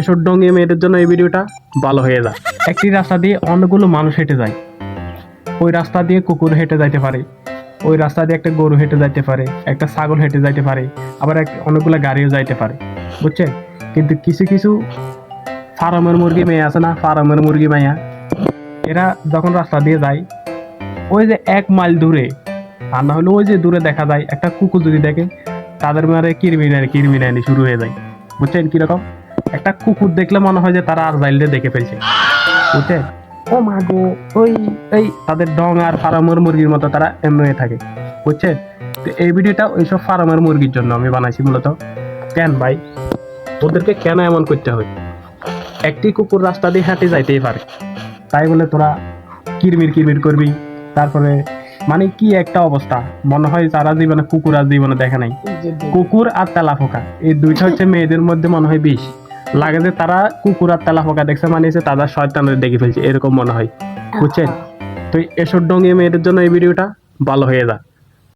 এসব ডঙ্গে মেয়েদের জন্য এই ভিডিওটা ভালো হয়ে যায়। একটি রাস্তা দিয়ে অনেকগুলো মানুষ হেঁটে যায়। ওই রাস্তা দিয়ে কুকুর হেঁটে যাইতে পারে। ওই রাস্তা দিয়ে একটা গরু হেঁটে যাইতে পারে, একটা ছাগল হেঁটে যাইতে পারে, আবার অনেকগুলো গাড়িও যাইতে পারে। বুঝছেন? কিন্তু কিছু কিছু ফার্মের মুরগি মেয়ে আছে না, ফার্মের মুরগি মাইয়া। এরা যখন রাস্তা দিয়ে যায়, ওই যে এক মাইল দূরে, আর না হলে ওই যে দূরে দেখা যায়, একটা কুকুর যদি দেখে, তাদের মারে কিরমিনানি কিরমিনানি শুরু হয়ে যায়। বুঝছেন কীরকম? একটা কুকুর দেখলে মনে হয় যে তারা আর জাইলটা দেখে ফেলছে। বুঝছেন? ও মা গো ওই এই তাদের ডং আর ফার্মের মুরগির মতো তারা এমনি হয়ে থাকে বুঝছেন? তো এই ভিডিওটা ওইসব ফার্মের মুরগির জন্য আমি বানাইছি মূলত। কেন ভাই? ওদেরকে কেন এমন করতে হয়? একটি কুকুর রাস্তা দিয়ে হাঁটে যাইতেই পারে। তাই বলে তোরা কিরমির কিরমির করবি তারপরে মানে কি একটা অবস্থা? মনে হয় তারা জীবনে কুকুর আর জীবনে দেখে নাই। কুকুর আর তেলা ফোকা এই দুইটা হচ্ছে মেয়েদের মধ্যে মনে হয় বিষ। লাগে যে তারা কুকুর আর তেলা ফোকা দেখছে মানে তারা শয়তানের দেখে ফেলছে এরকম মনে হয়। বুঝছেন? তো এসব ডঙ্গে মেয়েদের জন্য এই ভিডিওটা ভালো হয়ে যায়